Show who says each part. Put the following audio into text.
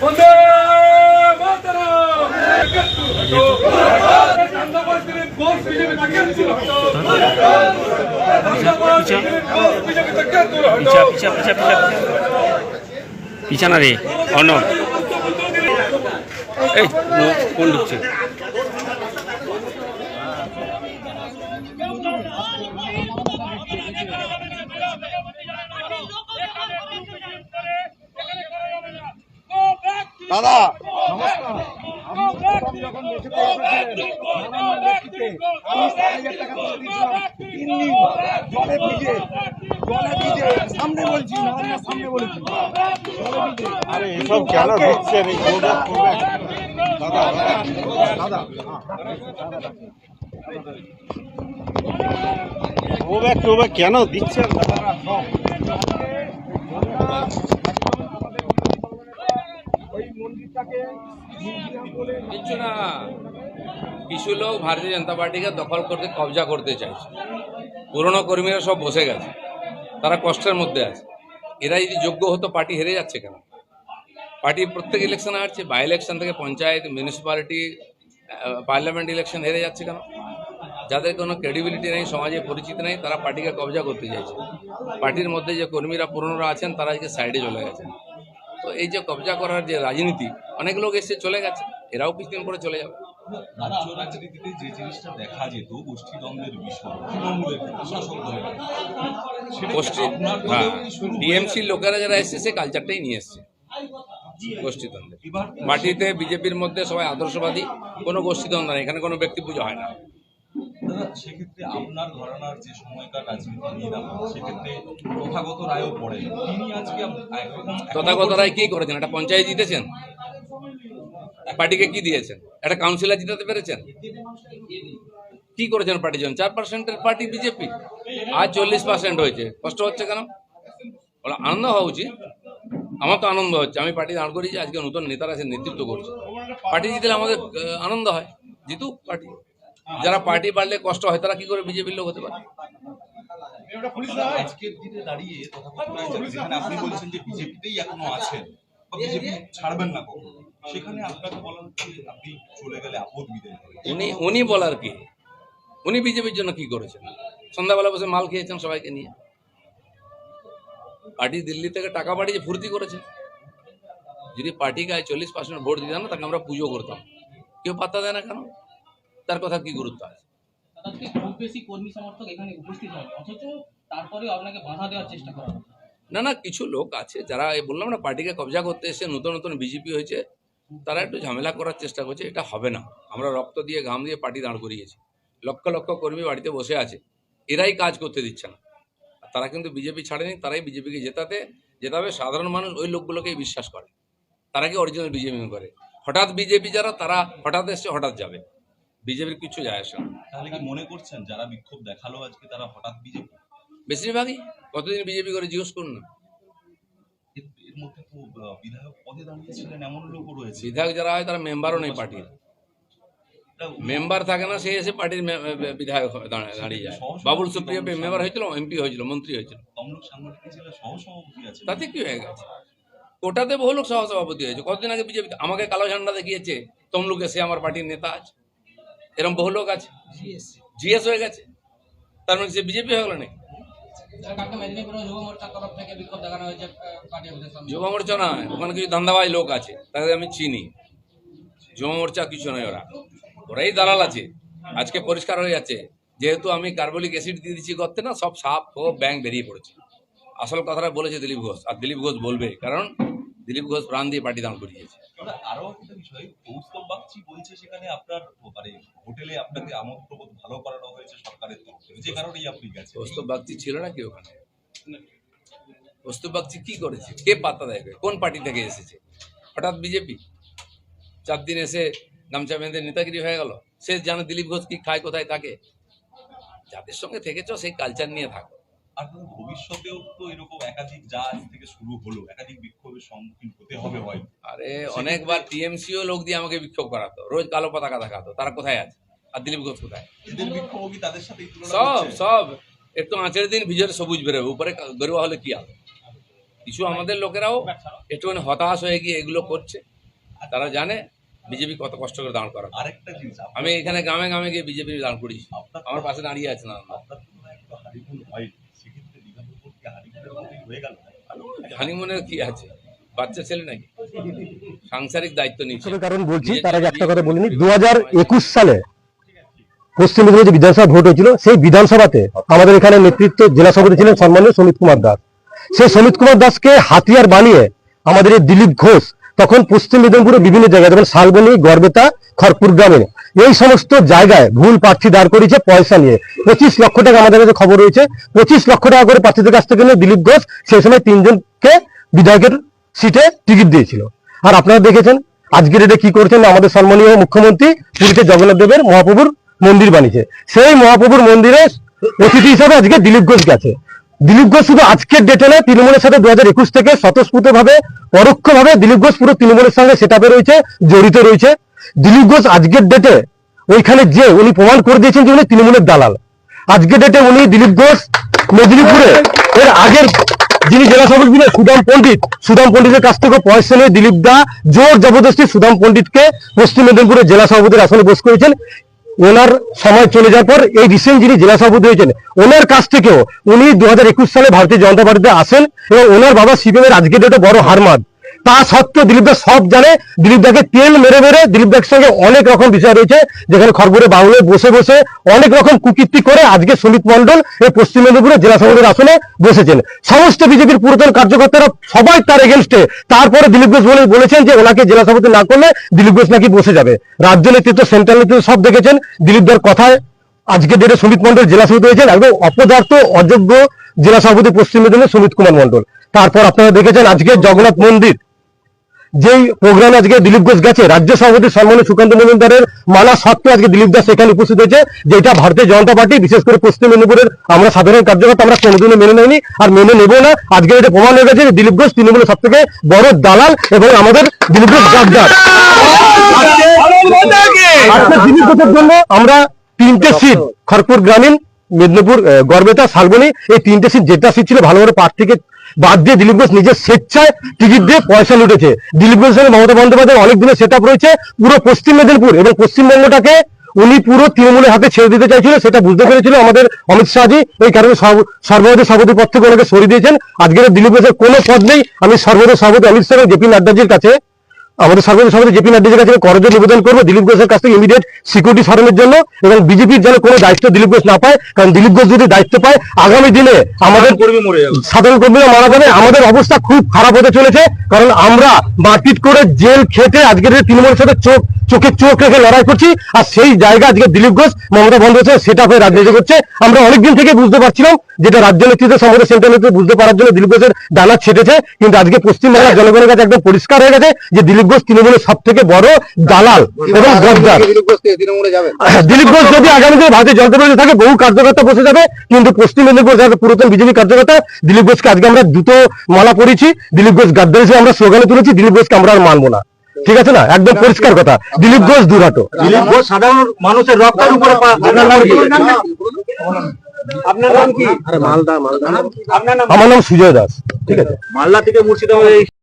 Speaker 1: বন্দে মাতরম জিন্দাবাদ দিলীপ ঘোষ বিজেপি থেকে দূর হটো জিন্দাবাদ দিলীপ ঘোষ বিজেপি থেকে দূর হটো
Speaker 2: পিছা পিছা পিছা পিছা পিছা না রে এই কোন ঢুকছে
Speaker 3: দাদা সামনে বলছি বলেছি আরে এসব কেন গোটা দাদা দাদা টোব্যাক কেন দিচ্ছেন? দাদা ওই মন্দিরটাকে
Speaker 4: না। কিছু লোক ভারতীয় জনতা পার্টিকে দখল করতে কবজা করতে চাইছে। পুরনো কর্মীরা সব বসে গেছে। তারা কষ্টের মধ্যে আছে। এরা যদি যোগ্য হতো, পার্টি হেরে যাচ্ছে কেন? পার্টি প্রত্যেক ইলেকশন হারছে। বাই ইলেকশন থেকে পঞ্চায়েত মিউনিসিপ্যালিটি পার্লামেন্ট ইলেকশন হেরে যাচ্ছে কেন? যাদের কোনো ক্রেডিবিলিটি নেই, সমাজে পরিচিত নেই, তারা পার্টিকে কবজা করতে চাইছে। পার্টির মধ্যে যে কর্মীরা পুরনোরা আছেন, তারা আজকে সাইডে চলে গেছেন। তো এই যে কবজা করার যে রাজনীতি অনেক লোক এসে চলে গেছে এরাও কিছুদিন পরে চলে যাবে।
Speaker 5: রাজ্য রাজনীতিতে যে জিনিসটা দেখা যেত গোষ্ঠীদ্বন্দ্বের বিষয় তৃণমূলের শাসক দলের ক্ষেত্রে, সেটা কি
Speaker 4: গোষ্ঠী হ্যাঁ? টিএমসির লোকেরা যারা এসছে সে কালচারটাই নিয়ে এসছে গোষ্ঠীদ্বন্দ্বে। মাটিতে বিজেপির মধ্যে সবাই আদর্শবাদী কোনো গোষ্ঠীদ্বন্দ্ব নেই এখানে কোনো ব্যক্তি পুজো হয় না।
Speaker 5: সেক্ষেত্রে আপনার ঘরানার যে সময়কার রাজনীতি নিয়ে সেক্ষেত্রে তথাগত রায়ও পড়ে। তিনি আজকে
Speaker 4: তথাগত রায় কি করেছেন? একটা পঞ্চায়েত জিতেছেন? পার্টিকে কি দিয়েছেন? একটা কাউন্সিলর জিতাতে পেরেছেন? কি করেছেন পার্টি জন্য চার পার্সেন্টের পার্টি বিজেপি। আজ চল্লিশ পার্সেন্ট হয়েছে। কষ্ট হচ্ছে কেন? আনন্দ হওয়া উচিত। আমার তো আনন্দ হচ্ছে। আমি পার্টি দাঁড় করিয়েছি আজকে নতুন নেতারা এসে নেতৃত্ব করছে। পার্টি জিতলে আমাদের আনন্দ হয়। জিতুক পার্টি। যারা পার্টি বাড়লে কষ্ট হয় তারা কি করে বিজেপির লোক হতে পারে?
Speaker 5: আজকের দিনে দাঁড়িয়ে তথাগত রায় যে- যেখানে আপনি বলছেন যে বিজেপিতেই এখনও আছেন বিজেপি ছাড়বেন না সেখানে আপনাকে বলা হচ্ছে আপনি চলে গেলে আপদ বিদায়
Speaker 4: উনি উনি বলার কি? উনি বিজেপির জন্য কি করেছেন? সন্ধ্যাবেলা বসে মাল খেয়েছেন সবাইকে নিয়ে। পার্টি দিল্লি থেকে টাকা পাঠিয়ে ফুর্তি করেছে যদি পার্টিকে আজ চল্লিশ পার্সেন্ট ভোট দিতাম না তাকে আমরা পুজো করতাম। কেউ পাত্তা দেয় না কেন? তার কথা কি গুরুত্ব আছে?
Speaker 6: খুব বেশি কর্মী সমর্থক এখানে উপস্থিত হয় অথচ তারপরেও আপনাকে বাধা দেওয়ার চেষ্টা করা
Speaker 4: না না কিছু লোক আছে যারা এই বললাম না পার্টিকে কবজা করতে এসে নতুন নতুন বিজেপি হয়েছে তারা একটু ঝামেলা করার চেষ্টা করছে এটা হবে না। আমরা রক্ত দিয়ে ঘাম দিয়ে পার্টি দাঁড় করিয়েছি। লক্ষ লক্ষ কর্মী বাড়িতে বসে আছে। এরাই কাজ করতে দিচ্ছে না। তারা কিন্তু বিজেপি ছাড়েনি তারাই বিজেপিকে জেতাতে জেতাবে সাধারণ মানুষ ওই লোকগুলোকেই বিশ্বাস করে। তারা কি অরিজিনাল বিজেপি করে? হঠাৎ বিজেপি যারা তারা হঠাৎ এসছে হঠাৎ যাবে। বিজেপির কিছু যায় আসে না।
Speaker 5: তাহলে কি মনে করছেন যারা বিক্ষোভ দেখাল আজকে তারা হঠাৎ বিজেপি?
Speaker 4: বেশিরভাগই। কতদিন বিজেপি করে জিজ্ঞেস করুন না।
Speaker 5: এর এর মধ্যে তো বিধায়ক পদে দাঁড়িয়েছিলেন এমন লোকও রয়েছে।
Speaker 4: বিধায়ক যারা হয় তারা মেম্বারও নেই পার্টির। মেম্বার থাকে না সে এসে পার্টির বিধায়ক হয়ে দাঁড়া- দাঁড়িয়ে যায়। বাবুল সুপ্রিয় মেম্বার হয়েছিল এমপি হয়েছিল মন্ত্রী হয়েছিল। তাতে কি হয়ে গেছে? কোটাতে বহু লোক সহসভাপতি হয়েছে। কতদিন আগে বিজেপি আমাকে কালো ঝান্ডা দেখিয়েছে তমলুকে সে আমার পার্টির নেতা আছে। এরকম বহু লোক আছে? জিএস হয়ে গেছে? তার মানে সে বিজেপি হয়ে গেল নাকি?
Speaker 6: যুব
Speaker 4: মোর্চা নয় ওখানে কিছু ধান্দাবাজ লোক আছে তাদের আমি চিনি। যুব মোর্চা কিছু নয় ওরা। ওরাই দালাল আছে। আজকে পরিষ্কার হয়ে যাচ্ছে। যেহেতু আমি কার্বলিক অ্যাসিড দিয়ে দিচ্ছি করতে না সব সাপ ও ব্যাংক বেরিয়ে পড়েছে। আসল কথাটা বলেছে দিলীপ ঘোষ আর দিলীপ ঘোষ বলবে কারণ দিলীপ ঘোষ প্রাণ দিয়ে পার্টি দাঁড় করিয়েছে।
Speaker 5: আরও একটা বিষয়, কৌস্তব বাগচি বলছে সেখানে আপনার মানে হোটেলে আপনাকে আমোদ প্রবোধ ভালো করানো হয়েছে সরকারের তরফ যে কারণেই আপনি গেছেন।
Speaker 4: কৌস্তব বাগচি ছিল নাকি ওখানে? কৌস্তব বাগচি কি করেছে? কে পাত্তা দেয়? কোন পার্টি থেকে এসেছে? হঠাৎ বিজেপি? চার দিন এসে গামছা বেঁধে নেতাগিরি হয়ে গেল। সে জানে দিলীপ ঘোষ কি খায়, কোথায় থাকে? যাদের সঙ্গে থেকেছ, সেই কালচার নিয়ে থাকো।
Speaker 5: আর ধরুন ভবিষ্যতেও তো এরকম একাধিক যা থেকে শুরু হলো একাধিক বিক্ষোভের সম্মুখীন হতে হবে হয়তো
Speaker 4: আরে অনেকবার টিএমসিও লোক দিয়ে আমাকে বিক্ষোভ করাতো। রোজ কালো পতাকা দেখাতো তারা কোথায় আছে? আর দিলীপ ঘোষ কোথায়?
Speaker 5: বিক্ষোভ কি তাদের সাথে
Speaker 4: সব সব। একটু আঁচের দিন ভিজরে সবুজ বেরোবে উপরে গরুয়া হলে কি হবে কিছু আমাদের লোকেরাও একটুখানি হতাশ হয়ে গিয়ে এগুলো করছে। তারা জানে বিজেপি কত কষ্ট করে দাঁড় করা
Speaker 5: আরেকটা জিনিস
Speaker 4: আমি এখানে গ্রামে গ্রামে গিয়ে বিজেপি দাঁড় করিয়েছি। আমার পাশে দাঁড়িয়ে আছে না। হানিমুনের কি আছে? বাচ্চা ছেলে নাকি? সাংসারিক দায়িত্ব নিচ্ছে
Speaker 7: কারণ বলছি তার আগে একটা কথা বলিনি। দু হাজার একুশ সালে পশ্চিম মেদিনীপুরে যে বিধানসভা ভোট হয়েছিল সেই বিধানসভাতে আমাদের এখানে নেতৃত্ব জেলা সভাপতি ছিলেন সম্মানীয় সমিত কুমার দাস। সেই সমিত কুমার দাসকে হাতিয়ার বানিয়ে আমাদের এই দিলীপ ঘোষ তখন পশ্চিম মেদিনীপুরের বিভিন্ন জায়গায় যেমন শালবনী গড়বেতা খড়পুর গ্রামে এই সমস্ত জায়গায় ভুল প্রার্থী দাঁড় করেছে পয়সা নিয়ে। পঁচিশ লক্ষ টাকা আমাদের কাছে খবর রয়েছে। পঁচিশ লক্ষ টাকা করে প্রার্থীদের কাছ থেকে দিলীপ ঘোষ সেই সময় তিনজনকে বিধায়কের সিটে টিকিট দিয়েছিল। আর আপনারা দেখেছেন, আজকের এটা কি করছেন আমাদের সম্মানীয় মুখ্যমন্ত্রী? পুরীতে জগন্নাথ দেবের মহাপ্রভুর মন্দির বানিয়েছে। সেই মহাপ্রভুর মন্দিরে অতিথি হিসাবে আজকে দিলীপ ঘোষ গেছে দিলীপ ঘোষ শুধু আজকের ডেটে নয়, তৃণমূলের সাথে দু হাজার একুশ থেকে স্বতঃস্ফূর্ত ভাবে পরোক্ষ ভাবে দিলীপ ঘোষ পুরো তৃণমূলের সঙ্গে সেটাপে রয়েছে, জড়িত রয়েছে। দিলীপ ঘোষ আজকের ডেটে ওইখানে যে উনি প্রমাণ করে দিয়েছেন যে উনি তৃণমূলের দালাল। আজকের ডেটে উনি দিলীপ ঘোষ মেদিনীপুরে, এর আগের যিনি জেলা সভাপতি ছিলেন সুদাম পণ্ডিত, সুদাম পণ্ডিতের কাছ থেকে পয়সা নিয়ে দিলীপ দা জোর জবরদস্তি সুদাম পণ্ডিতকে পশ্চিম মেদিনীপুরের জেলা সভাপতির আসনে বস করেছেন। ওনার সময় চলে যাওয়ার পর এই রিসেন্ট যিনি জেলা সভাপতি হয়েছেন, ওনার কাছ থেকেও উনি দু হাজার একুশ সালে ভারতীয় জনতা পার্টিতে আসেন এবং ওনার বাবা সিপিএম এর আজকের ডেটে বড় হারমাদ তা সত্ত্বেও দিলীপ দা সব জানে। দিলীপ দাকে তেল মেরে মেরে দিলীপ দার সঙ্গে অনেক রকম বিষয় রয়েছে, যেখানে খড়গড়ে বাংলায় বসে বসে অনেক রকম কুকীর্তি করে আজকে সুমিত মন্ডল এই পশ্চিম মেদিনীপুরে জেলা সভাপতির আসনে বসেছেন। সমস্ত বিজেপির পুরাতন কার্যকর্তারা সবাই তার এগেনস্টে তারপরে দিলীপ ঘোষ বলে বলেছেন যে ওনাকে জেলা সভাপতি না করলে দিলীপ ঘোষ নাকি বসে যাবে। রাজ্য নেতৃত্ব সেন্ট্রাল নেতৃত্ব সব দেখেছেন। দিলীপ দার কথায় আজকে ডেটে সুমিত মন্ডল জেলা সভাপতি হয়েছেন একদম অপদার্থ, অযোগ্য জেলা সভাপতি পশ্চিম মেদিনীপুর সুমিত কুমার মন্ডল তারপর আপনারা দেখেছেন আজকে জগন্নাথ মন্দির। যেই প্রোগ্রাম আজকে দিলীপ ঘোষ গেছে, রাজ্য সভাপতি সম্মানীয় সুকান্ত মজুমদারের মালা সত্ত্বেও আজকে দিলীপ দাস সেখানে উপস্থিত হয়েছে, যেটা ভারতীয় জনতা পার্টি, বিশেষ করে পশ্চিম মেদিনীপুরের আমরা সাধারণ কার্যকর্তা, আমরা কোনোদিনও মেনে নেইনি আর মেনে নেব না। আজকে এটা প্রমাণ হয়ে গেছে যে দিলীপ ঘোষ তৃণমূলের সব থেকে বড় দালাল এবং আমাদের দিলীপ ঘোষ গাদ্দার দিলীপ ঘোষের জন্য আমরা তিনটে সিট খড়পুর গ্রামীণ মেদিনীপুর গড়বেতা শালবনী। এই তিনটে সিট যেটা সিট ছিল, ভালো ভালো প্রার্থীকে বাদ দিয়ে দিলীপ ঘোষ নিজের স্বেচ্ছায় টিকিট দিয়ে পয়সা লুটেছে। দিলীপ ঘোষের সঙ্গে মমতা বন্দ্যোপাধ্যায় অনেক দিনের সেট রয়েছে, পুরো পশ্চিম মেদিনীপুর এবং পশ্চিমবঙ্গটাকে উনি পুরো তৃণমূলের হাতে ছেড়ে দিতে চাইছিল, সেটা বুঝতে পেরেছিল আমাদের অমিত শাহজি। এই কারণে সর্ব- সর্বভারতীয় সভাপতি পদ থেকে ওনাকে সরিয়ে দিয়েছেন। আজকের দিলীপ ঘোষের কোনো পদ নেই। আমি সর্বভারতীয় সভাপতি অমিত শাহ জেপি নাড্ডাজির কাছে আমাদের সর্বদা সভাপতি জেপি নাড্ডাজির কাছে করজোর নিবেদন করব। দিলীপ ঘোষের কাছ থেকে ইমিডিয়েট সিকিউরিটি সরানোর জন্য এবং বিজেপির যেন কোনো দায়িত্ব দিলীপ ঘোষ না পায় কারণ দিলীপ ঘোষ যদি দায়িত্ব পায় আগামী দিনে আমাদের
Speaker 5: কর্মী মরে
Speaker 7: সাধারণ কর্মীরা মারা যাবে। আমাদের অবস্থা খুব খারাপ হতে চলেছে কারণ আমরা মারপিট করে জেল খেটে আজকের তৃণমূলের সাথে চোখ চোখে চোখ রেখে লড়াই করছি আর সেই জায়গা আজকে দিলীপ ঘোষ মমতা বন্দ্যোপাধ্যায় সেটা হয়ে রাজনীতি করছে। আমরা অনেকদিন থেকে বুঝতে পারছিলাম যেটা রাজ্য নেতৃত্ব সম্বন্ধে সেন্ট্রাল নেতৃত্ব বুঝতে পারার জন্য দিলীপ ঘোষের ডানা ছেটেছে কিন্তু আজকে পশ্চিমবাংলার জনগণের কাছে একদম পরিষ্কার হয়ে গেছে যে দিলীপ ঘোষ তৃণমূলের সব থেকে বড় দালাল এবং গদ্দার দিলীপ ঘোষ যদি আগামী দিনে ভারতীয় জনতা পার্টি থাকে বহু কার্যকর্তা বসে যাবে কিন্তু পশ্চিম মেদিনীপুর যারা পুরাতন বিজেপি কার্যকর্তা। দিলীপ ঘোষকে আজকে আমরা দুটো মালা পড়েছি দিলীপ ঘোষ গাদ্দার হিসেবে আমরা স্লোগানে তুলেছি দিলীপ ঘোষকে আমরা আর মানবো না। ঠিক আছে না? একদম পরিষ্কার কথা। দিলীপ ঘোষ দুরাটো।
Speaker 3: দিলীপ ঘোষ সাধারণ মানুষের রক্তের উপরে পা- আপনার নাম কি? আপনার নাম কি?
Speaker 7: আমার নাম সুজয় দাস। ঠিক আছে।
Speaker 3: মালদা থেকে মুর্শিদাবাদ